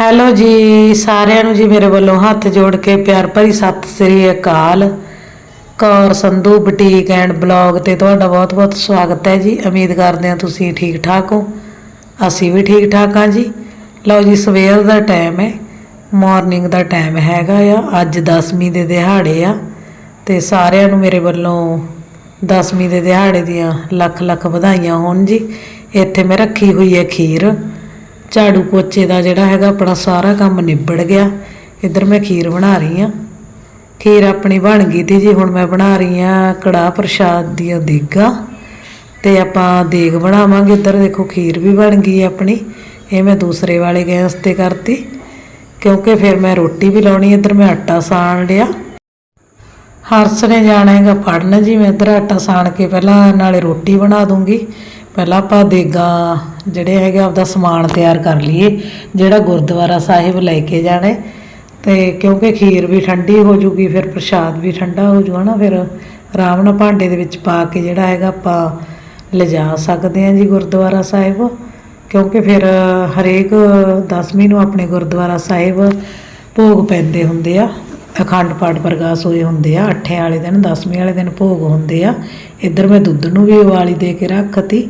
Hello ਜੀ, ਸਾਰਿਆਂ ਨੂੰ ਜੀ ਮੇਰੇ ਵੱਲੋਂ ਹੱਥ ਜੋੜ ਕੇ ਪਿਆਰ ਭਰੀ ਸਤਿ ਸ੍ਰੀ ਅਕਾਲ। Kaur Sandhu boutique and blog ਤੇ ਤੁਹਾਡਾ ਬਹੁਤ-ਬਹੁਤ ਸਵਾਗਤ ਹੈ ਜੀ। ਉਮੀਦ ਕਰਦੇ ਹਾਂ ਤੁਸੀਂ ਠੀਕ ਠਾਕ ਹੋ। ਅਸੀਂ ਵੀ ਠੀਕ ਠਾਕ ਹਾਂ ਜੀ। ਲਓ ਜੀ, ਸਵੇਰ ਦਾ ਟਾਈਮ ਹੈ ਮਾਰਨਿੰਗ ਦਾ ਟਾਈਮ ਹੈਗਾ ਆ। ਅੱਜ 10ਵੀਂ ਦੇ ਦਿਹਾੜੇ ਆ ਤੇ ਸਾਰਿਆਂ ਨੂੰ ਮੇਰੇ ਵੱਲੋਂ 10ਵੀਂ ਦੇ ਦਿਹਾੜੇ ਦੀਆਂ ਲੱਖ ਲੱਖ ਵਧਾਈਆਂ ਹੋਣ ਜੀ। ਇੱਥੇ ਮੈਂ ਰੱਖੀ ਹੋਈ ਹੈ ਖੀਰ। ਝਾੜੂ ਪੋਚੇ ਦਾ ਜਿਹੜਾ ਹੈਗਾ ਆਪਣਾ ਸਾਰਾ ਕੰਮ ਨਿਬੜ ਗਿਆ। ਇੱਧਰ ਮੈਂ ਖੀਰ ਬਣਾ ਰਹੀ ਆ ਖੀਰ ਆਪਣੀ ਬਣ ਗਈ ਤੀ ਜੀ, ਹੁਣ ਮੈਂ ਬਣਾ ਰਹੀ ਆ ਕੜਾਹ ਪ੍ਰਸ਼ਾਦ ਦੀਆਂ ਦੇਗਾਂ। ਤੇ ਆਪਾਂ ਦੇਗ ਬਣਾਵਾਂਗੇ, ਇੱਧਰ ਦੇਖੋ ਖੀਰ ਵੀ ਬਣ ਗਈ ਆਪਣੀ। ਇਹ ਮੈਂ ਦੂਸਰੇ ਵਾਲੇ ਗੈਸ ਤੇ ਕਰਤੀ। ਕਿਉਂਕਿ ਫਿਰ ਮੈਂ ਰੋਟੀ ਵੀ ਲਾਉਣੀ, ਇੱਧਰ ਮੈਂ ਆਟਾ ਸਾਣ ਲਿਆ। ਹਰਸ ਨੇ ਜਾਣਾ ਹੈਗਾ ਪੜਨ ਜੀ, ਮੈਂ ਇੱਧਰ ਆਟਾ ਸਾਣ ਕੇ ਪਹਿਲਾਂ ਨਾਲੇ ਰੋਟੀ ਬਣਾ ਦੂੰਗੀ। ਪਹਿਲਾਂ ਆਪਾਂ ਦੇਗਾ ਜਿਹੜੇ ਹੈਗੇ ਆਪਦਾ ਸਮਾਨ ਤਿਆਰ ਕਰ ਲਈਏ, ਜਿਹੜਾ ਗੁਰਦੁਆਰਾ ਸਾਹਿਬ ਲੈ ਕੇ ਜਾਣਾ ਤੇ ਕਿਉਂਕਿ ਖੀਰ ਵੀ ਠੰਡੀ ਹੋ ਜੂਗੀ, ਫਿਰ ਪ੍ਰਸ਼ਾਦ ਵੀ ਠੰਡਾ ਹੋ ਜੂਗਾ ਨਾ, ਫਿਰ ਆਰਾਮ ਨਾਲ ਭਾਂਡੇ ਦੇ ਵਿੱਚ ਪਾ ਕੇ ਜਿਹੜਾ ਹੈਗਾ ਆਪਾਂ ਲਿਜਾ ਸਕਦੇ ਹਾਂ ਜੀ ਗੁਰਦੁਆਰਾ ਸਾਹਿਬ। ਕਿਉਂਕਿ ਫਿਰ ਹਰੇਕ ਦਸਵੀਂ ਨੂੰ ਆਪਣੇ ਗੁਰਦੁਆਰਾ ਸਾਹਿਬ ਭੋਗ ਪੈਂਦੇ ਹੁੰਦੇ ਆ। ਅਖੰਡ ਪਾਠ ਪ੍ਰਕਾਸ਼ ਹੋਏ ਹੁੰਦੇ ਆ, ਅੱਠੇ ਵਾਲੇ ਦਿਨ, ਦਸਵੀਂ ਵਾਲੇ ਦਿਨ ਭੋਗ ਹੁੰਦੇ ਆ। ਇੱਧਰ ਮੈਂ ਦੁੱਧ ਨੂੰ ਵੀ ਉਬਾਲੀ ਦੇ ਕੇ ਰੱਖਤੀ।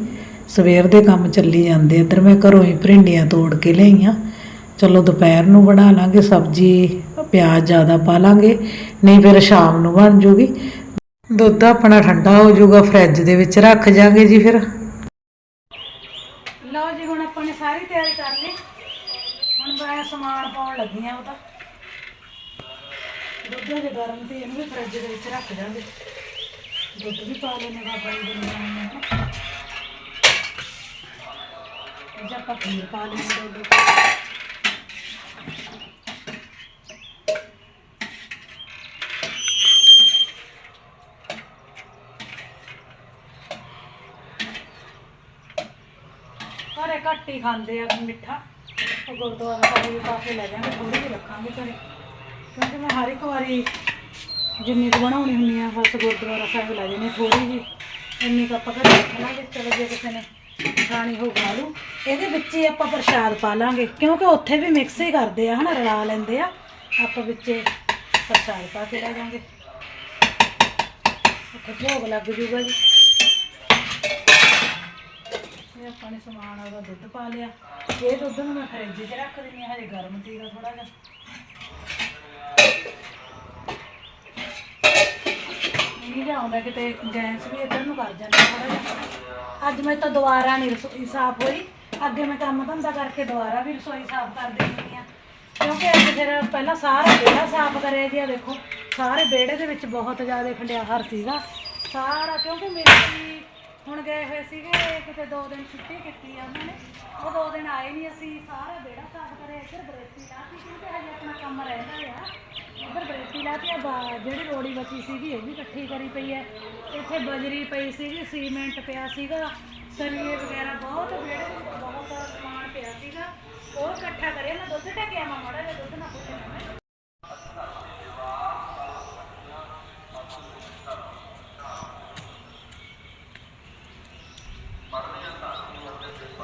ਸਵੇਰ ਦੇ ਕੰਮ ਚੱਲੀ ਜਾਂਦੇ ਇੱਧਰ ਮੈਂ ਘਰੋਂ ਹੀ ਭਿੰਡੀਆਂ ਤੋੜ ਕੇ ਲਈਆਂ ਚਲੋ ਦੁਪਹਿਰ ਨੂੰ ਬਣਾ ਲਾਂਗੇ, ਸਬਜ਼ੀ, ਪਿਆਜ਼ ਜ਼ਿਆਦਾ ਪਾ ਲਾਂਗੇ, ਨਹੀਂ ਫਿਰ ਸ਼ਾਮ ਨੂੰ ਬਣ ਜੂਗੀ। ਦੁੱਧ ਆਪਣਾ ਠੰਡਾ ਹੋ ਜਾਊਗਾ ਫਰਿੱਜ ਦੇ ਵਿੱਚ ਰੱਖ ਜਾਾਂਗੇ ਜੀ ਫਿਰ। ਲਓ ਜੀ, ਹੁਣ ਆਪਾਂ ਨੇ ਸਾਰੀ ਤਿਆਰੀ ਕਰ ਲਈ। ਹੁਣ ਮੈਂ ਸਮਾਨ ਪਾਉਣ ਲੱਗੀ ਆ ਉਹਦਾ। ਦੁੱਧ ਦੇ ਗਰਮ ਤੇ ਇਹਨੂੰ ਵੀ ਫਰਿੱਜ ਦੇ ਵਿੱਚ ਰੱਖ ਜਾਾਂਗੇ। ਦੁੱਧ ਵੀ ਪਾ ਲੈਣੇ ਬਾਬਾ ਜੀ ਦੇ ਨਾਲ ਇਹ ਆਪਾਂ ਖੀਰ ਪਾ ਲੈਣੇ ਦੁੱਧ ਘਰੇ ਘੱਟ ਹੀ ਖਾਂਦੇ ਆ ਮਿੱਠਾ। ਉਹ ਗੁਰਦੁਆਰਾ ਸਾਹਿਬ ਪਾ ਕੇ ਲੈ ਜਾਵਾਂਗੇ ਥੋੜੀ ਜਿਹੀ ਰੱਖਾਂਗੇ ਘਰੇ। ਕਿਉਂਕਿ ਮੈਂ ਹਰ ਇੱਕ ਵਾਰੀ ਜਿੰਨੀ ਕੁ ਬਣਾਉਣੀ ਹੁੰਦੀ ਆ ਬਸ ਗੁਰਦੁਆਰਾ ਸਾਹਿਬ ਲੈ ਜਾਂਦੇ ਥੋੜੀ ਜਿਹੀ। ਇੰਨੀ ਕੁ ਆਪਾਂ ਘਰੇ ਰੱਖ ਲਾਂਗੇ, ਚਲੋ ਜੇ ਕਿਸੇ ਨੇ ਖਾਣੀ ਹੋ ਖਾ ਲੂ ਇਹਦੇ ਵਿੱਚ ਹੀ ਆਪਾਂ ਪ੍ਰਸ਼ਾਦ ਪਾ ਲਾਂਗੇ। ਕਿਉਂਕਿ ਉੱਥੇ ਵੀ ਮਿਕਸ ਹੀ ਕਰਦੇ ਆ, ਹਨਾ, ਰਲਾ ਲੈਂਦੇ ਆ। ਆਪਾਂ ਵਿੱਚ ਪ੍ਰਸ਼ਾਦ ਪਾ ਕੇ ਲੈ ਜਾਾਂਗੇ ਉੱਥੇ ਭੋਗ ਲੱਗ ਜੂਗਾ ਜੀ। ਇਹ ਆਪਾਂ ਨੇ ਸਮਾਨ ਉਹਦਾ ਦੁੱਧ ਪਾ ਲਿਆ। ਇਹ ਦੁੱਧ ਨੂੰ ਮੈਂ ਫਰਿੱਜ 'ਚ ਰੱਖ ਦਿੰਦੀ ਹਾਂ, ਹਜੇ ਗਰਮ ਸੀਗਾ ਥੋੜਾ ਜਿਹਾ। ਨਹੀਂ ਜਾਉਂਦਾ ਕਿਤੇ ਗੈਸ ਵੀ ਇੱਧਰ ਨੂੰ ਕਰ ਜਾਂਦਾ ਥੋੜਾ ਜਿਹਾ। ਅੱਜ ਮੈਂ ਤਾਂ ਦੁਬਾਰਾ ਨਹੀਂ ਰਸੋਈ ਸਾਫ਼ ਹੋਈ। ਅੱਗੇ ਮੈਂ ਕੰਮ ਧੰਦਾ ਕਰਕੇ ਦੁਬਾਰਾ ਵੀ ਰਸੋਈ ਸਾਫ਼ ਕਰ ਦਿੰਦੀ ਹਾਂ ਕਿਉਂਕਿ ਅੱਜ ਫਿਰ ਪਹਿਲਾਂ ਸਾਰਾ ਵਿਹੜਾ ਸਾਫ਼ ਕਰਿਆ ਜੀ ਆ ਦੇਖੋ। ਸਾਰੇ ਵਿਹੜੇ ਦੇ ਵਿੱਚ ਬਹੁਤ ਜ਼ਿਆਦਾ ਖੰਡਿਆਹਰ ਸੀਗਾ। ਸਾਰਾ ਕਿਉਂਕਿ ਮੇਰੀ ਹੁਣ ਗਏ ਹੋਏ ਸੀਗੇ, ਕਿਤੇ ਦੋ ਦਿਨ ਛੁੱਟੀ ਕੀਤੀ ਆ ਉਹਨਾਂ ਨੇ। ਉਹ ਦੋ ਦਿਨ ਆਏ ਨਹੀਂ ਅਸੀਂ, ਸਾਰਾ ਵਿਹੜਾ ਸਾਫ਼ ਕਰਿਆ, ਇੱਧਰ ਬਰੇਤੀ ਲਾਤੀ ਕਿਉਂਕਿ ਕੰਮ ਰਹਿੰਦਾ ਆ। ਇੱਧਰ ਬਰੇਤੀ ਲਾਤੀ ਆ, ਬਾ- ਜਿਹੜੀ ਰੋੜੀ ਬਚੀ ਸੀਗੀ ਇਹ ਵੀ ਇਕੱਠੀ ਕਰੀ ਪਈ ਹੈ ਇੱਥੇ ਬਜਰੀ ਪਈ ਸੀਗੀ, ਸੀਮੈਂਟ ਪਿਆ ਸੀਗਾ, ਸਰੀਏ ਵਗੈਰਾ ਬਹੁਤ ਵਿਹੜੇ ਦੇ ਵਿੱਚ ਬਹੁਤ ਸਾਰਾ ਸਮਾਨ ਪਿਆ ਸੀਗਾ। ਉਹ ਇਕੱਠਾ ਕਰਿਆ, ਮੈਂ ਦੁੱਧ ਢੱਕਿਆ ਮੈਂ ਮਾੜਾ ਜਿਹਾ ਦੁੱਧ ਨਾ ਪੁੱਛਣਾ ਮੈਂ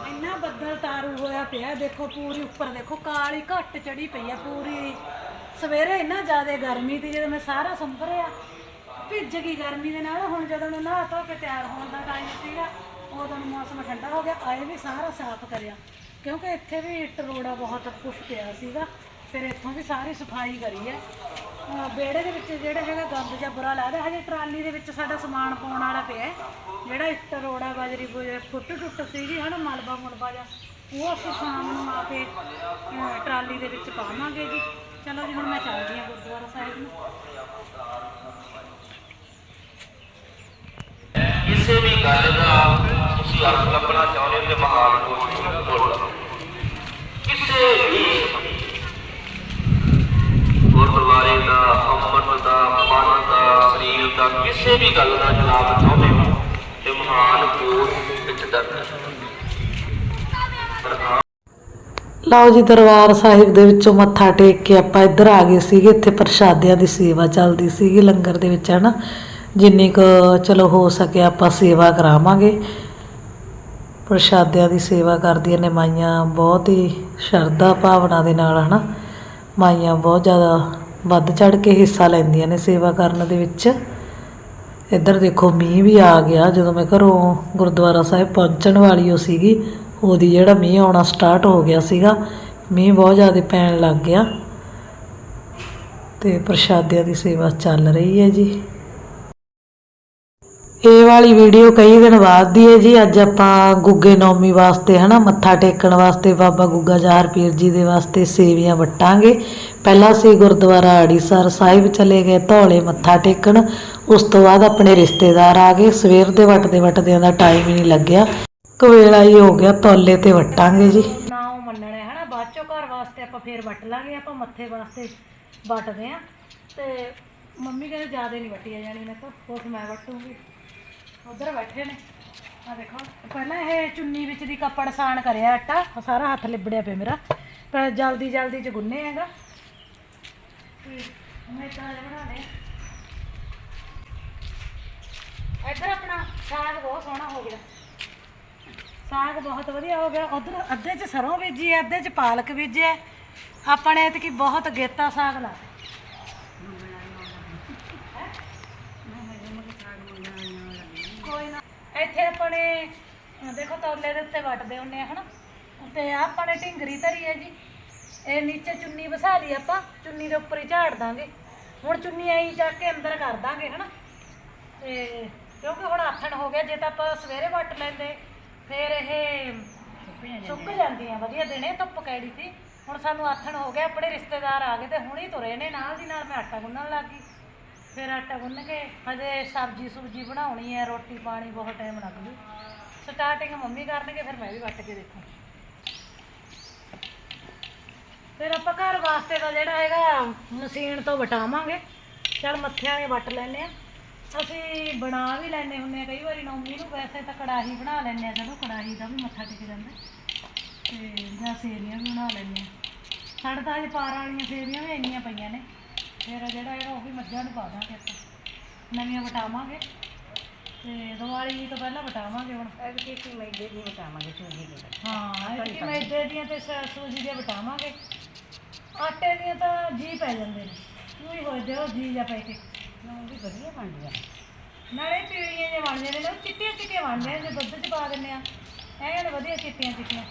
ਇੰਨਾ ਬੱਦਲ ਤਾਰੂ ਹੋਇਆ ਪਿਆ ਦੇਖੋ ਪੂਰੀ ਉੱਪਰ ਦੇਖੋ, ਕਾਲੀ ਘੱਟ ਚੜੀ ਪਈ ਆ ਪੂਰੀ। ਸਵੇਰੇ ਇੰਨਾ ਜ਼ਿਆਦਾ ਗਰਮੀ ਤੇ ਜਦੋਂ ਮੈਂ ਸਾਰਾ ਸੰਭਰਿਆ। ਭਿੱਜ ਗਈ ਗਰਮੀ ਦੇ ਨਾਲ। ਹੁਣ ਜਦੋਂ ਮੈਂ ਨਹਾ ਧੋ ਕੇ ਤਿਆਰ ਹੋਣ ਦਾ ਟਾਈਮ ਸੀਗਾ, ਉਦੋਂ ਮੌਸਮ ਠੰਡਾ ਹੋ ਗਿਆ। ਆਏ ਵੀ ਸਾਰਾ ਸਾਫ਼ ਕਰਿਆ। ਕਿਉਂਕਿ ਇੱਥੇ ਵੀ ਟਰੋੜਾ ਬਹੁਤ ਕੁਛ ਪਿਆ ਸੀਗਾ। ਫਿਰ ਇੱਥੋਂ ਵੀ ਸਾਰੀ ਸਫ਼ਾਈ ਕਰੀ ਹੈ। ਅਹ ਵਿਹੜੇ ਦੇ ਵਿੱਚ ਜਿਹੜਾ ਹੈਗਾ ਗੰਦ ਜਿਹਾ ਬੁਰਾ ਲੱਗਦਾ, ਹਜੇ ਟਰਾਲੀ ਦੇ ਵਿੱਚ ਸਾਡਾ ਸਮਾਨ ਪਾਉਣ ਵਾਲਾ ਪਿਆ ਹੈ। ਜਿਹੜਾ ਇੱਟ, ਰੋੜਾ, ਬਾਜਰੀ ਬੁਜਰੀ ਫੁੱਟ ਟੁੱਟ ਸੀਗੀ, ਹਨਾ, ਮਲਬਾ ਮੁਲਬਾ ਜਿਹਾ ਉਹ ਅਸੀਂ ਸ਼ਾਮ ਨੂੰ ਆ ਕੇ ਅਹ ਟਰਾਲੀ ਦੇ ਵਿੱਚ ਪਾਵਾਂਗੇ ਜੀ ਚਲੋ ਜੀ, ਹੁਣ ਮੈਂ ਚੱਲਦੀ ਹਾਂ ਗੁਰਦੁਆਰਾ ਸਾਹਿਬ ਨੂੰ ਕਿਸੇ ਵੀ ਗੱਲ ਦਾ ਤੁਸੀਂ ਅਰਥ ਲੱਭਣਾ ਚਾਹੁੰਦੇ ਹੋ ਤੇ ਮਹਾਨ ਕੋਸ਼ ਨੂੰ ਬੋਲੋ ਕਿਸੇ ਵੀ ਗੁਰਦੁਆਰੇ ਦਾ ਅੰਮ੍ਰਿਤ ਦਾ, ਮਨ ਦਾ, ਸਰੀਰ ਦਾ ਕਿਸੇ ਵੀ ਗੱਲ ਦਾ ਜਵਾਬ ਚਾਹੁੰਦੇ ਹੋ ਤੇ ਮਹਾਨ ਕੋਸ਼ ਵਿੱਚ ਦਰਜ ਲਓ ਜੀ, ਦਰਬਾਰ ਸਾਹਿਬ ਦੇ ਵਿੱਚੋਂ ਮੱਥਾ ਟੇਕ ਕੇ ਆਪਾਂ ਇੱਧਰ ਆ ਗਏ ਸੀਗੇ, ਇੱਥੇ ਪ੍ਰਸ਼ਾਦਿਆਂ ਦੀ ਸੇਵਾ ਚੱਲਦੀ ਸੀਗੀ ਲੰਗਰ ਦੇ ਵਿੱਚ, ਹਨਾ? ਜਿੰਨੀ ਕੁ, ਚਲੋ, ਹੋ ਸਕੇ ਆਪਾਂ ਸੇਵਾ ਕਰਾਵਾਂਗੇ। ਪ੍ਰਸ਼ਾਦਿਆਂ ਦੀ ਸੇਵਾ ਕਰਦੀਆਂ ਨੇ ਮਾਈਆਂ, ਬਹੁਤ ਹੀ ਸ਼ਰਧਾ ਭਾਵਨਾ ਦੇ ਨਾਲ, ਹਨਾ? ਮਾਈਆਂ ਬਹੁਤ ਜ਼ਿਆਦਾ ਵੱਧ ਚੜ ਕੇ ਹਿੱਸਾ ਲੈਂਦੀਆਂ ਨੇ ਸੇਵਾ ਕਰਨ ਦੇ ਵਿੱਚ। ਇੱਧਰ ਦੇਖੋ, ਮੀਂਹ ਵੀ ਆ ਗਿਆ। ਜਦੋਂ ਮੈਂ ਘਰੋਂ ਗੁਰਦੁਆਰਾ ਸਾਹਿਬ ਪਹੁੰਚਣ ਵਾਲੀ ਹੋ ਸੀਗੀ, ਉਹਦੀ ਜਿਹੜਾ ਮੀਂਹ ਆਉਣਾ ਸਟਾਰਟ ਹੋ ਗਿਆ ਸੀਗਾ, ਮੀਂਹ ਬਹੁਤ ਜ਼ਿਆਦਾ ਪੈਣ ਲੱਗ ਗਿਆ। ਤੇ ਪ੍ਰਸ਼ਾਦਿਆਂ ਦੀ ਸੇਵਾ ਚੱਲ ਰਹੀ ਹੈ ਜੀ। ਇਹ ਵਾਲੀ ਵੀਡੀਓ ਕਈ ਦਿਨ ਬਾਅਦ ਦੀ ਹੈ ਜੀ। ਅੱਜ ਆਪਾਂ ਗੁੱਗੇ ਨੌਮੀ ਵਾਸਤੇ ਹਨਾ, ਮੱਥਾ ਟੇਕਣ ਵਾਸਤੇ ਬਾਬਾ ਗੁੱਗਾ ਜਾਹਰ ਪੀਰ ਜੀ ਦੇ ਵਾਸਤੇ ਸੇਵੀਆਂ ਵਟਾਂਗੇ। ਪਹਿਲਾਂ ਅਸੀਂ ਗੁਰਦੁਆਰਾ ਆੜੀਸਰ ਸਾਹਿਬ ਚਲੇ ਗਏ, ਧੌਲੇ ਮੱਥਾ ਟੇਕਣ। ਉਸ ਤੋਂ ਬਾਅਦ ਆਪਣੇ ਰਿਸ਼ਤੇਦਾਰ ਆ ਗਏ। ਸਵੇਰ ਦੇ ਵਟਦੇ ਵਟਦਿਆਂ ਦਾ ਟਾਈਮ ਹੀ ਨਹੀਂ ਲੱਗਿਆ। ਕਵੇਲਾ ਹੀ ਹੋ ਗਿਆ ਤੌਲੇ ਤੇ ਵਟਾਂਗੇ ਜੀ। ਨਾ ਉਹ ਮੰਨਣਾ ਹੈ ਹਨਾ, ਬਾਅਦ ਚੋਂ ਘਰ ਵਾਸਤੇ ਆਪਾਂ ਫੇਰ ਵੱਟ ਲਾਂਗੇ, ਆਪਾਂ ਮੱਥੇ ਵਾਸਤੇ ਵੱਟਦੇ ਆ ਤੇ ਮੰਮੀ ਕਹਿੰਦੇ ਜ਼ਿਆਦਾ ਨਹੀਂ ਵੱਟੀਆਂ ਜਾਣੀ ਮੈਂ ਤਾਂ ਹੋਰ ਮੈਂ ਵੱਟੂਗੀ। ਉਧਰ ਬੈਠੇ ਨੇ। ਆ ਦੇਖੋ, ਪਹਿਲਾਂ ਇਹ ਚੁੰਨੀ ਵਿੱਚ ਦੀ ਕੱਪੜ ਸਾਨ ਕਰਿਆ ਆਟਾ, ਆਹ ਸਾਰਾ ਹੱਥ ਲਿਬੜਿਆ ਪਿਆ ਮੇਰਾ। ਪਰ ਜਲਦੀ ਜਲਦੀ ਚ ਗੁੰਨੇ ਹੈਗਾ ਤੇ ਮੈਂ ਤਾਂ ਬਣਾ ਲਿਆ ਇੱਧਰ ਆਪਣਾ ਸਾਗ ਬਹੁਤ ਸੋਹਣਾ ਹੋ ਗਿਆ। ਸਾਗ ਬਹੁਤ ਵਧੀਆ ਹੋ ਗਿਆ। ਉਧਰ ਅੱਧੇ ਚ ਸਰੋਂ ਬੀਜੀ ਹੈ, ਅੱਧੇ ਚ ਪਾਲਕ ਬੀਜਿਆ ਆਪਾਂ ਨੇ ਇਤਕੀ ਬਹੁਤ ਗੇਤਾ ਸਾਗ ਲਾ ਕੋਈ ਨਾ ਇੱਥੇ ਆਪਾਂ ਨੇ ਅਹ ਦੇਖੋ ਤੌਲੇ ਦੇ ਉੱਤੇ ਵੱਟਦੇ ਹੁੰਨੇ ਆ ਹਨਾ? ਤੇ ਆਹ ਆਪਾਂ ਨੇ ਢਿੰਗਰੀ ਧਰੀ ਹੈ ਜੀ। ਇਹ ਨੀਚੇ ਚੁੰਨੀ ਵਸਾ ਲਈ ਆਪਾਂ ਚੁੰਨੀ ਦੇ ਉੱਪਰ ਹੀ ਝਾੜ ਦਾਂਗੇ। ਹੁਣ ਚੁੰਨੀ ਐਂ ਚੱਕ ਕੇ ਅੰਦਰ ਕਰ ਦਾਂਗੇ ਹਨਾ? ਤੇ ਕਿਉਂਕਿ ਹੁਣ ਆਥਣ ਹੋ ਗਿਆ ਜੇ ਤਾਂ ਆਪਾਂ ਸਵੇਰੇ ਵੱਟ ਲੈਂਦੇ ਫਿਰ ਇਹ ਸੁੱਕ ਜਾਂਦੀਆਂ ਵਧੀਆ ਦਿਨੇ ਧੁੱਪ ਕੈੜੀ ਸੀ। ਹੁਣ ਸਾਨੂੰ ਆਥਣ ਹੋ ਗਿਆ ਆਪਣੇ ਰਿਸ਼ਤੇਦਾਰ ਆ ਗਏ ਤੇ ਹੁਣੀ ਤੁਰੇ ਨੇ ਨਾਲ ਦੀ ਨਾਲ ਮੈਂ ਆਟਾ ਗੁੰਨਣ ਲੱਗ ਗਈ। ਫਿਰ ਆਟਾ ਗੁੰਨ ਕੇ ਹਜੇ ਸਬਜ਼ੀ ਸੁਬਜੀ ਬਣਾਉਣੀ ਹੈ, ਰੋਟੀ ਪਾਣੀ ਬਹੁਤ ਟਾਈਮ ਲੱਗ ਜੂ। ਸਟਾਰਟਿੰਗ ਮੰਮੀ ਕਰਨਗੇ, ਫਿਰ ਮੈਂ ਵੀ ਵੱਟ ਕੇ ਦੇਖਾਂ। ਫਿਰ ਆਪਾਂ ਘਰ ਵਾਸਤੇ ਦਾ ਜਿਹੜਾ ਹੈਗਾ, ਮਸ਼ੀਨ ਤੋਂ ਵਟਾਵਾਂਗੇ। ਚਲ ਮੱਥਿਆਂ ਨੇ ਵੱਟ ਲੈਨੇ ਆ ਅਸੀਂ ਬਣਾ ਵੀ ਲੈਨੇ ਹੁੰਨੇ ਆ ਕਈ ਵਾਰੀ ਨੌਮੀ ਨੂੰ ਵੈਸੇ ਤਾਂ ਕੜਾਹੀ ਬਣਾ ਲੈਨੇ ਆ ਜਦੋਂ ਕੜਾਹੀ ਦਾ ਵੀ ਮੱਥਾ ਟੇਕ ਜਾਂਦਾ। ਤੇ ਜਾਂ ਸੇਵੀਆਂ ਵੀ ਬਣਾ ਲੈਨੇ ਆ ਸਾਡੇ ਤਾਂ ਅਜੇ ਪਾਰਾਂ ਵਾਲੀਆਂ ਸੇਵੀਆਂ ਵੀ ਇੰਨੀਆਂ ਪਈਆਂ ਨੇ। ਫਿਰ ਜਿਹੜਾ ਹੈਗਾ ਉਹ ਵੀ ਮੱਝਾਂ ਨੂੰ ਪਾ ਦਾਂਗੇ ਆਪਾਂ। ਨਵੀਆਂ ਵਟਾਵਾਂਗੇ। ਤੇ ਦੀਵਾਲੀ ਤੋਂ ਪਹਿਲਾਂ ਵਟਾਵਾਂਗੇ ਹੁਣ। ਐਤਕੀ ਕੀ ਮੈਦੇ ਦੀ ਬਤਾਵਾਂਗੇ ਸੂਜੀ ਦੀ ਹਾਂ ਇਹ ਮੈਦੇ ਦੀਆਂ ਤੇ ਸ- ਸੂਜੀ ਦੀਆਂ ਵਟਾਵਾਂਗੇ। ਆਟੇ ਦੀਆਂ ਤਾਂ ਜੀ ਪੈ ਜਾਂਦੇ ਨੇ। ਉਹ ਹੀ ਹੋਏ ਦਿਓ ਜੀ ਜਾਂ ਪੈ ਕੇ। ਉਹ ਵੀ ਵਧੀਆ ਬਣਦੀਆਂ ਨਾਲੇ ਪੀੜੀਆਂ ਜਿਹੀਆਂ ਬਣ ਜਾਂਦੇ ਨੇ। ਉਹ ਚਿੱਟੀਆਂ ਚਿੱਟੀਆਂ ਬਣ ਜਾਂਦੇ ਜੇ ਦੁੱਧ 'ਚ ਪਾ ਦਿੰਦੇ ਆ ਐਨ ਵਧੀਆ ਚਿੱਟੀਆਂ ਚਿੱਟੀਆਂ।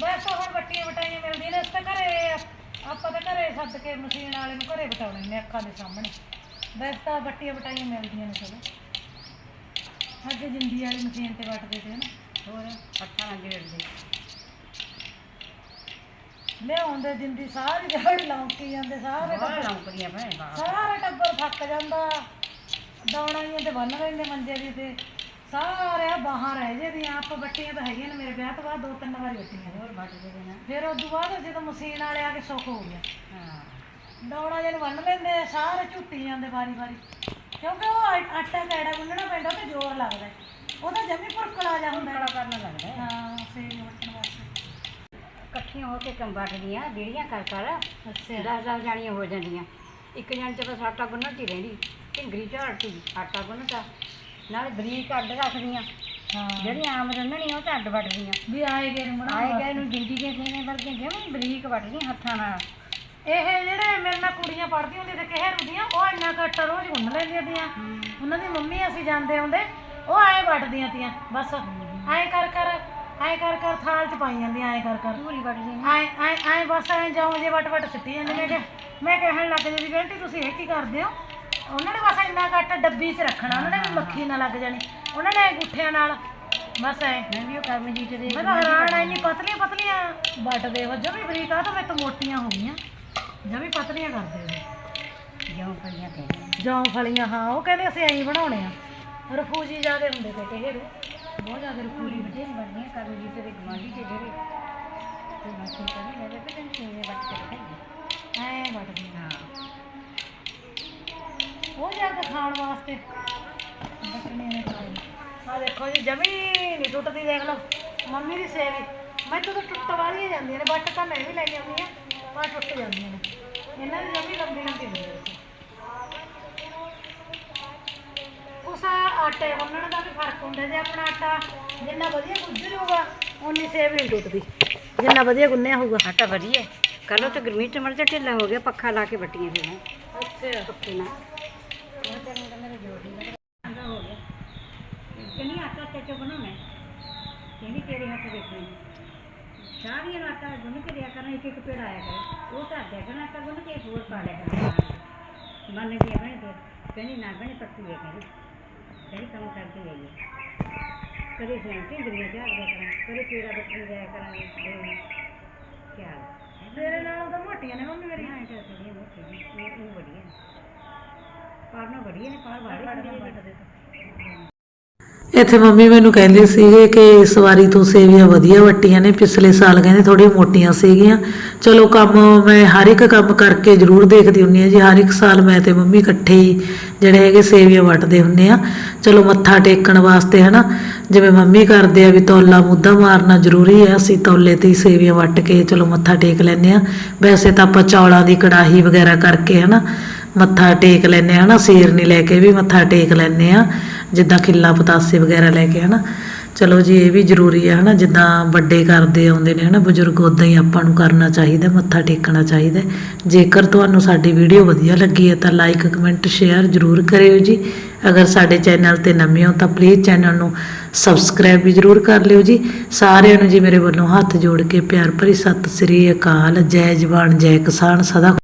ਬਸ ਤਾਂ ਹੁਣ ਵੱਟੀਆਂ ਵਟਾਈਆਂ ਮਿਲਦੀਆਂ ਨੇ ਅਸੀਂ ਤਾਂ ਘਰੇ ਆਪਾਂ ਤਾਂ ਘਰੇ ਸੱਦ ਕੇ ਮਸ਼ੀਨ ਵਾਲੇ ਨੂੰ ਘਰੇ ਵਟਾਉਣੇ ਨੇ ਅੱਖਾਂ ਦੇ ਸਾਹਮਣੇ। ਵੈਸੇ ਤਾਂ ਵੱਟੀਆਂ ਵਟਾਈਆਂ ਮਿਲਦੀਆਂ ਨੇ ਚਲੋ ਅੱਗੇ ਜਿੰਦੀ ਵਾਲੀ ਮਸ਼ੀਨ ਤੇ ਵੱਟਦੇ ਤੇ ਨਾ। ਹੋਰ? ਪੱਠਾ ਨਾਲ ਗੇੜਦੇ ਲਿਆਉਂਦੇ ਜਿੰਦੀ ਸਾਰੀ ਦਿਹਾੜੀ ਲੌਂਕੀ ਜਾਂਦੇ ਸਾਰੇ ਟੱਬਰ ਲੰਕੜੀਆਂ ਭੈਣ ਸਾਰਾ ਟੱਬਰ ਥੱਕ ਜਾਂਦਾ। ਜਿਹੀਆਂ ਤੇ ਬੰਨ ਲੈਂਦੇ ਮੰਜੇ ਦੀ ਤੇ ਸਾਰੇ ਬਾਹਾਂ ਰਹਿ ਜਾਂਦੀਆਂ ਆਪ ਬੱਟੀਆਂ ਤਾਂ ਹੈਗੀਆਂ ਨੇ ਮੇਰੇ ਵਿਆਹ ਤੋਂ ਬਾਅਦ ਦੋ ਤਿੰਨ ਵਾਰੀ ਬੱਟੀਆਂ ਹੋਰ ਵੱਟ ਦੇ ਦੇਣਾ ਫਿਰ ਉਸ ਤੋਂ ਬਾਅਦ ਜਦੋਂ ਮਸ਼ੀਨ ਵਾਲੇ ਆ ਕੇ ਸੁੱਖ ਹੋ ਗਿਆ ਹਾਂ। ਦੌੜਾਂ ਜਿਹਨੂੰ ਬੰਨ ਲੈਂਦੇ ਸਾਰੇ ਝੁੱਟੀ ਜਾਂਦੇ ਵਾਰੀ ਵਾਰੀ। ਕਿਉਂਕਿ ਉਹ ਆ- ਆਟਾ ਕੈੜਾ ਗੁੰਨਣਾ ਪੈਂਦਾ ਤੇ ਜ਼ੋਰ ਲੱਗਦਾ। ਹੈ। ਉਹਦਾ ਜਮੀ ਭੁਰਕਲਾ ਜਾ ਹੁੰਦਾ। ਬੜਾ ਕਰਨਾ ਲੱਗਦਾ। ਹੈ। ਹਾਂ ਸੇਵੀਆਂ ਵੱਟਣ ਵਾਸਤੇ। ਇਕੱਠੀਆਂ ਹੋ ਕੇ ਕੰਮ ਵੱਟਦੀਆਂ ਬੀੜੀਆਂ ਕਰ ਕਰ ਅੱਛਾ। ਦਸ ਦਸ ਜਾਣੀਆਂ ਹੋ ਜਾਂਦੀਆਂ। ਇੱਕ ਜਣ ਚ ਬਸ ਆਟਾ ਗੁੰਨਣ ਦੀ ਰਹਿੰਦੀ ਢਿੰਗਰੀ ਝਾੜਤੀ ਆਟਾ ਗੁੰਨਤਾ। ਨਾਲ ਬਰੀਕ ਅੱਡ ਰੱਖਦੀਆਂ। ਹਾਂ। ਜਿਹੜੀਆਂ ਆਮ ਰੰਨਣੀਆਂ ਉਹ ਤਾਂ ਅੱਡ ਵੱਟਦੀਆਂ। ਵੀ ਆਏ ਗਏ ਨੂੰ ਆਏ ਗਏ ਨੂੰ ਜਿੰਦੀ ਦੇ ਸੀਨੇ ਵਰਗੀਆਂ ਜਿਵੇਂ ਬਰੀਕ ਵੱਟਦੀਆਂ ਹੱਥਾਂ ਨਾਲ। ਇਹ ਜਿਹੜੇ ਮੇਰੇ ਨਾਲ ਕੁੜੀਆਂ ਪੜ੍ਹਦੀਆਂ ਹੁੰਦੀਆਂ ਤੇ ਕਹਿਰ ਹੁੰਦੀਆਂ ਉਹ ਇੰਨਾ ਕੱਟ ਰੋਜ਼ ਗੁੰਨ ਲੈਂਦੀਆਂ ਤੀਆਂ ਉਹਨਾਂ ਦੀ ਮੰਮੀ ਅਸੀਂ ਜਾਂਦੇ ਹੁੰਦੇ ਉਹ ਐਂ ਵੱਟਦੀਆਂ ਤੀਆਂ ਬਸ। ਐਂ ਕਰ ਕਰ ਐਂ ਕਰ ਕਰ ਥਾਲ ਚ ਪਾਈ ਜਾਂਦੀਆਂ ਐਂ ਕਰ ਕਰ। ਪੂਰੀ ਵੱਟਦੀਆਂ ਐਂ ਐਂ ਐਂ ਬਸ ਐਂ ਜਾਉਂ ਜੇ ਵਟ ਵਟ ਸਿੱਟੀ ਜਾਂਦੇ। ਮੈਂ ਮੈਂ ਕਹਿਣ ਲੱਗ ਜਾਂਦੀ ਵੀ ਆਂਟੀ ਤੁਸੀਂ ਇਹ ਕੀ ਕਰਦੇ ਹੋ? ਉਹਨਾਂ ਨੇ ਬਸ ਇੰਨਾ ਕੱਟ ਡੱਬੀ 'ਚ ਰੱਖਣਾ ਉਹਨਾਂ ਨੇ ਵੀ ਮੱਖੀ ਨਾ ਲੱਗ ਜਾਣੀ। ਉਹਨਾਂ ਨੇ ਗੁੱਠਿਆਂ ਨਾਲ ਬਸ ਐਂ। ਮੈਂ ਵੀ ਉਹ ਕਰਮਜੀਤ ਦੇ ਮੈਂ ਤਾਂ ਹੈਰਾਨ ਐ ਇੰਨੀ ਪਤਲੀਆਂ ਪਤਲੀਆਂ ਵੱਟਦੇ ਹੋ ਜਮੀ ਬਰੀਕ ਆ ਤਾਂ ਮੇਰੇ ਤੋਂ ਮੋਟੀਆਂ ਹੋ ਗਈਆਂ। ਜਮੀ ਪਤਲੀਆਂ ਕਰਦੇ ਹੋ ਜਿਉਂ ਪਈਆਂ ਕਹਿੰਦੇ ਜੌਂ ਫਲੀਆਂ ਹਾਂ ਉਹ ਕਹਿੰਦੇ ਅਸੀਂ ਐਂ ਬਣਾਉਣੇ ਆ। ਰਫੂਜੀ ਜਿਆਦੇ ਹੁੰਦੇ ਤੇ ਟੇਹਰੂ ਬਹੁਤ ਜ਼ਿਆਦਾ ਰਫੂਜੀ ਬਥੇਰੀ ਬਣਦੀਆਂ ਕਰਮਜੀਤ ਦੇ ਗਵਾਂਢੀ ਤੇ ਜਿਹੜੇ। ਤੇ ਮੱਛੀ ਕਰੀ ਮੇਰੇ ਤੇ ਤੈਨੂੰ ਕਿਵੇਂ ਵੱਟ ਕੇ ਰੱਖੀ ਐਂ ਵੱਟਦੇ ਹਾਂ। ਉਹ ਜਾ ਕੇ ਖਾਣ ਵਾਸਤੇ। ਬੱਕਰੀਆਂ ਨੇ ਖਾਏ ਆ ਦੇਖੋ ਜੀ ਜਮੀ ਨਹੀਂ ਟੁੱਟਦੀ ਦੇਖ ਲਓ। ਮੰਮੀ ਦੀ ਸੇਵੀ ਮੈਂ ਤਾਂ ਟੁੱਟ ਵਾਲੀਆਂ ਜਾਂਦੀਆਂ ਨੇ ਬੱਟ ਤਾਂ ਮੈਂ ਵੀ ਲੈ ਕੇ ਆਉਂਦੀ ਆ ਪਰ ਟੁੱਟ ਜਾਂਦੀਆਂ ਨੇ। ਇਹਨਾਂ ਦੀ ਜਮੀ ਲੰਬੀ ਲੰਬੀ ਹੁੰਦੀ ਹੈ। ਉਸ ਆਟੇ ਗੁੰਨਣ ਦਾ ਵੀ ਫ਼ਰਕ ਹੁੰਦਾ ਜੇ ਆਪਣਾ ਆਟਾ ਜਿੰਨਾ ਵਧੀਆ ਗੁੱਝ ਜਾਊਗਾ ਉਨੀ ਸੇਵ ਹੀ ਨੀ ਟੁੱਟਦੀ। ਜਿੰਨਾ ਵਧੀਆ ਗੁੰਨਿਆ ਹੋਊਗਾ। ਆਟਾ ਵਧੀਆ ਕੱਲ ਤਾਂ ਗਰਮੀ ਚ ਮਰ ਜਾ ਢਿੱਲਾ ਹੋ ਗਿਆ ਪੱਖਾ ਲਾ ਕੇ ਬੱਟੀਆਂ ਫਿਰ ਅੱਛਾ। ਪੱਖੇ ਨਾਲ ਉਹ ਤਾਂ ਮੇਰਾ ਮੇਰੇ ਜੋੜ ਨਹੀਂ ਲੱਗਾ ਹੋ ਗਿਆ ਕਿੰਨੀ ਆਟਾ ਤੇ ਚੋ ਬਣਾਉਣਾ ਹੈ? ਕਹਿੰਦੀ ਤੇਰੇ ਹੱਥ ਦੇਖਣੀ ਸਾਰੀਆਂ ਨੂੰ ਆਟਾ ਗੁੰਨ ਕੇ ਦਿਆ ਕਰਨਾ ਇੱਕ ਇੱਕ ਪੇੜ ਆਇਆ ਕਰੇ। ਉਹ ਤਾਂ ਦੇ ਕਰਨਾ ਆਟਾ ਗੁੰਨ ਕੇ ਹੋਰ ਪਾ ਲਿਆ ਕਰਨਾ ਮੰਨ ਗਈ ਬਣੇ ਤੇ ਕਹਿੰਦੀ ਨਾ ਬਣੇ ਪੱਕੀ ਹੈ ਕਹਿੰਦੀ ਕਹਿੰਦੀ ਕੰਮ ਕਰਦੀ ਹੈ। ਇਹ ਕਦੇ ਸੈਂਟੇ ਦੁਨੀਆ ਜਾ ਦਿਆ ਕਰਾਂ ਕਦੇ ਪੇੜਾ ਬੱਟਣ ਜਾਇਆ ਕਰਾਂਗੇ। ਕਿਆ ਮੇਰੇ ਨਾਲ ਤਾਂ ਮੋਟੀਆਂ ਨੇ ਮੰਮੀ ਮੇਰੀ ਹਾਂ ਇਹ ਮੋਟੀਆਂ ਨੇ। ਇਹ ਬੜੀਆਂ ਪਾਰ ਨਾ। ਬੜੀਆਂ ਨੇ ਪਾਰ ਵਾੜੇ ਨੇ। ਇੱਥੇ ਮੰਮੀ ਮੈਨੂੰ ਕਹਿੰਦੇ ਸੀਗੇ ਕਿ ਇਸ ਵਾਰੀ ਤੂੰ ਸੇਵੀਆਂ ਵਧੀਆ ਵੱਟੀਆਂ ਨੇ, ਪਿਛਲੇ ਸਾਲ ਕਹਿੰਦੇ ਥੋੜ੍ਹੀਆਂ ਮੋਟੀਆਂ ਸੀਗੀਆਂ। ਚਲੋ ਕੰਮ ਮੈਂ ਹਰ ਇੱਕ ਕੰਮ ਕਰਕੇ ਜ਼ਰੂਰ ਦੇਖਦੀ ਹੁੰਨੀ ਆ ਜੀ, ਹਰ ਇੱਕ ਸਾਲ ਮੈਂ ਤੇ ਮੰਮੀ ਇਕੱਠੇ ਹੀ ਜਿਹੜੇ ਹੈਗੇ ਸੇਵੀਆਂ ਵੱਟਦੇ ਹੁੰਨੇ ਆ ਚਲੋ ਮੱਥਾ ਟੇਕਣ ਵਾਸਤੇ ਹਨਾ, ਜਿਵੇਂ ਮੰਮੀ ਕਰਦੇ ਆ ਵੀ ਤੌਲਾ ਮੁੱਦਾ ਮਾਰਨਾ ਜ਼ਰੂਰੀ ਹੈ, ਅਸੀਂ ਤੌਲੇ ਤੇ ਹੀ ਸੇਵੀਆਂ ਵੱਟ ਕੇ ਚਲੋ ਮੱਥਾ ਟੇਕ ਲੈਂਦੇ ਆ ਵੈਸੇ ਤਾਂ ਆਪਾਂ ਚੌਲਾਂ ਦੀ ਕੜਾਹੀ ਵਗੈਰਾ ਕਰਕੇ ਹਨਾ ਮੱਥਾ ਟੇਕ ਲੈਂਦੇ ਆ ਨਾ ਸੀਰਨੀ ਲੈ ਕੇ ਵੀ ਮੱਥਾ ਟੇਕ ਲੈਂਦੇ ਆ, ਜਿੱਦਾਂ ਖਿੱਲਾ ਪਤਾਸੇ ਵਗੈਰਾ ਲੈ ਕੇ, ਹਨਾ? ਚਲੋ ਜੀ, ਇਹ ਵੀ ਜ਼ਰੂਰੀ ਹੈ ਹਨਾ? ਜਿੱਦਾਂ ਵੱਡੇ ਕਰਦੇ ਆਉਂਦੇ ਨੇ, ਹਨਾ? ਬਜ਼ੁਰਗ ਉਦਾਂ ਹੀ ਆਪਾਂ ਨੂੰ ਕਰਨਾ ਚਾਹੀਦਾ, ਮੱਥਾ ਟੇਕਣਾ ਚਾਹੀਦਾ। ਜੇਕਰ ਤੁਹਾਨੂੰ ਸਾਡੀ ਵੀਡੀਓ ਵਧੀਆ ਲੱਗੀ ਹੈ, ਤਾਂ ਲਾਈਕ ਕਮੈਂਟ ਸ਼ੇਅਰ ਜ਼ਰੂਰ ਕਰਿਓ ਜੀ। ਅਗਰ ਸਾਡੇ ਚੈਨਲ ਤੇ ਨਵੇਂ ਹੋ, ਤਾਂ ਪਲੀਜ਼ ਚੈਨਲ ਨੂੰ ਸਬਸਕ੍ਰਾਈਬ ਵੀ ਜ਼ਰੂਰ ਕਰ ਲਿਓ ਜੀ। ਸਾਰਿਆਂ ਨੂੰ ਜੀ ਮੇਰੇ ਵੱਲੋਂ ਹੱਥ ਜੋੜ ਕੇ ਪਿਆਰ ਭਰੀ ਸਤਿ ਸ੍ਰੀ ਅਕਾਲ। ਜੈ ਜਵਾਨ, ਜੈ ਕਿਸਾਨ, ਸਦਾ